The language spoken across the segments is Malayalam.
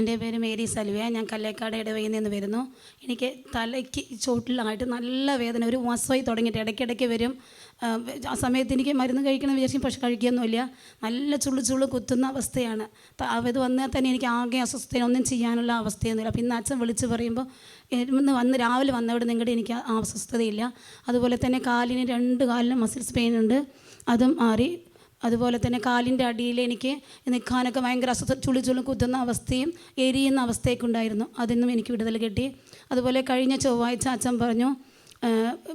എന്റെ പേര് മേരി സൽവിയ ഞാൻ കല്ലേക്കാട് ഇടവയിൽ നിന്ന് വരുന്നു. എനിക്ക് തലയ്ക്ക് ചോട്ടിലായിട്ട് നല്ല വേദന. ഒരു മാസമായി തുടങ്ങിയിട്ട് ഇടയ്ക്കിടയ്ക്ക് വരും. ആ, സമയത്ത് എനിക്ക് മരുന്ന് കഴിക്കണം വിചാരിക്കും പക്ഷെ കഴിക്കുകയൊന്നുമില്ല നല്ല ചുള്ളു ചുള്ളു കുത്തുന്ന അവസ്ഥയാണ്. അത് വന്നാൽ തന്നെ എനിക്ക് ആകെ അസ്വസ്ഥതയൊന്നും ചെയ്യാനുള്ള അവസ്ഥയൊന്നുമില്ല. പിന്നെ അച്ഛൻ വിളിച്ച് പറയുമ്പോൾ ഇന്ന് വന്ന് രാവിലെ വന്നവിടെ നിങ്ങളുടെ എനിക്ക് ആ അസ്വസ്ഥതയില്ല. അതുപോലെ തന്നെ കാലിന് രണ്ട് കാലിന് മസിൽസ് പെയിൻ ഉണ്ട്. അതും മാറി അതുപോലെ തന്നെ കാലിന്റെ അടിയിൽ എനിക്ക് നിൽക്കാനൊക്കെ ഭയങ്കര അസ്വസ്ഥ ചുളി ചുളി കുത്തുന്ന അവസ്ഥയും എരിയുന്ന അവസ്ഥയൊക്കെ ഉണ്ടായിരുന്നു. അതിൽ നിന്നും എനിക്ക് വിടുതൽ കിട്ടി. അതുപോലെ കഴിഞ്ഞ ചൊവ്വാഴ്ച അച്ഛൻ പറഞ്ഞു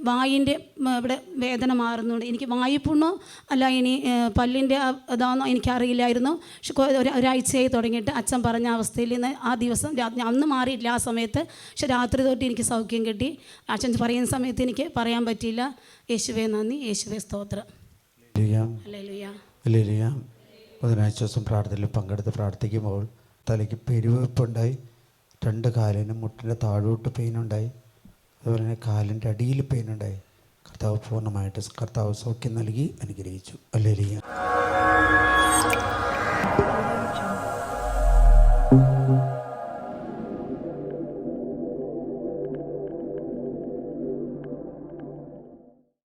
വായിന്റെ ഇവിടെ വേദന മാറുന്നുണ്ട്. എനിക്ക് വായിപ്പുണ്ണോ അല്ല ഇനി പല്ലിന്റെ അതാണോ? എനിക്കറിയില്ലായിരുന്നു. പക്ഷെ ഒരു ഒരാഴ്ചയായി തുടങ്ങിയിട്ട് അച്ഛൻ പറഞ്ഞ അവസ്ഥയിൽ നിന്ന് ആ ദിവസം അന്ന് മാറിയില്ല ആ സമയത്ത്. പക്ഷെ രാത്രി തൊട്ട് എനിക്ക് സൗഖ്യം കിട്ടി. അച്ഛൻ പറയുന്ന സമയത്ത് എനിക്ക് പറയാൻ പറ്റിയില്ല. യേശുവേ നന്ദി. യേശുവേ സ്തോത്രം. ബുധനാഴ്ച ദിവസം പ്രാർത്ഥനയിൽ പങ്കെടുത്ത് പ്രാർത്ഥിക്കുമ്പോൾ തലയ്ക്ക് പെരുവെപ്പുണ്ടായി. രണ്ട് കാലിനും മുട്ടിന്റെ താഴോട്ട് പെയിനുണ്ടായി. അതുപോലെ തന്നെ കാലിന്റെ അടിയിൽ പെയിനുണ്ടായി. കർത്താവ് പൂർണമായിട്ട് കർത്താവ് സൗഖ്യം നൽകി അനുഗ്രഹിച്ചു. അല്ലേ ലിയാം